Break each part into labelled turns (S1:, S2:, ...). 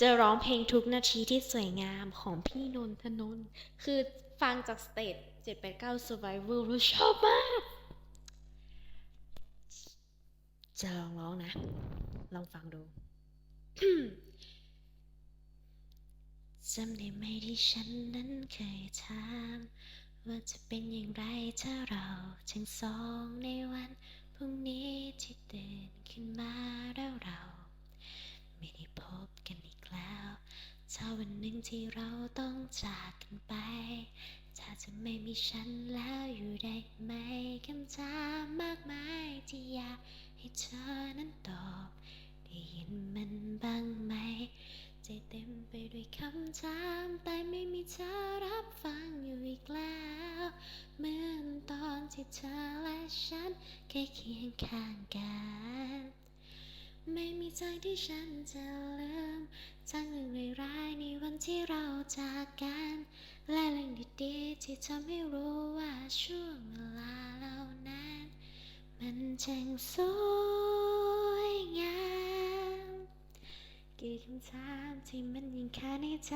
S1: จะร้องเพลงทุกนาทีที่สวยงามของพี่นนทนนท์คือฟังจากสเตจ789 Survival รู้ชอบมาก จะลองร้องนะ ลองฟังดูจำได้ไหมที่ฉันนั้นเคยถามว่าจะเป็นอย่างไรถ้าเราทั้งสองในวันพรุ่งนี้ที่ตื่นขึ้นมา ไม่ได้พบกันอีกแล้วถ้า วันหนึ่งที่เราต้องจากกันไป ถ้าจะไม่มีฉันแล้วอยู่ได้ไหมคำถามมากมายที่อยากให้เธอนั้นตอบ ได้ยินมันบ้างไหม ใจเต็มไปด้วยคำถามแต่ไม่มีเธอรับฟังอยู่อีกแล้วเหมือนตอนที่เธอและฉันแค่เคียงข้างกัน ไม่มีทางที่ฉันจะลืมทั้งเรื่องร้ายๆในวันที่เราจากกัน และเรื่องดีๆที่ทำให้รู้ว่าช่วงเวลาเหล่านั้น มันช่างสวยงามกี่คำถามที่มันยังคาในใจ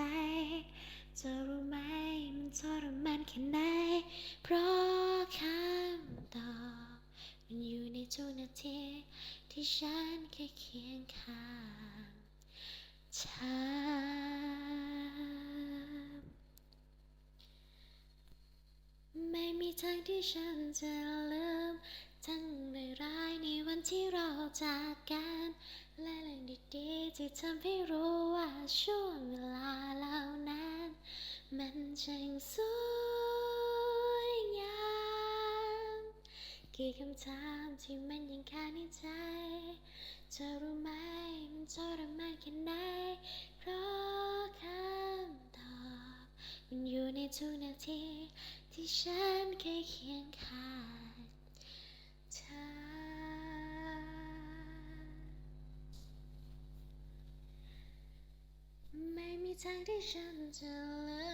S1: จะรู้ไหมมันทรมานแค่ไหนเพราะคำตอบ อยู่ในทุกนาทีที่ฉันแค่เคียงข้างเธอไม่มีทางที่ฉันจะลืมทั้งในร้ายในวันที่เราจากกัน และเรื่องดีๆที่ทำให้รู้ว่าช่วงเวลาเหล่านั้น มันช่างสวย กี่คำถามที่มันยังคาในใจจะรู้ไหมมันทรมานแค่ไหน เพราะคำตอบ มันอยู่ในทุกนาทีที่ฉันแค่เคียงข้างเธอ ไม่มีทางที่ฉันจะลืม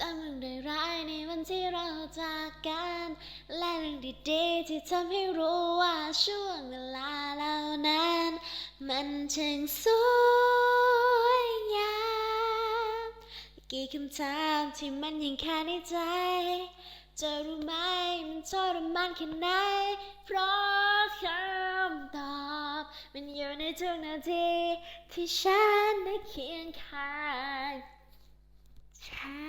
S1: จำเรื่องร้ายๆในวันที่เราจากกัน และเรื่องดีๆที่ทำให้รู้ว่าช่วงเวลาเหล่านั้น มันช่างสวยงามกี่คำถามที่มันยังคาในใจ จะรู้ไหมมันทรมานแค่ไหน เพราะคำตอบ มันอยู่ในทุกนาทีที่ฉันได้เคียงข้างเธอ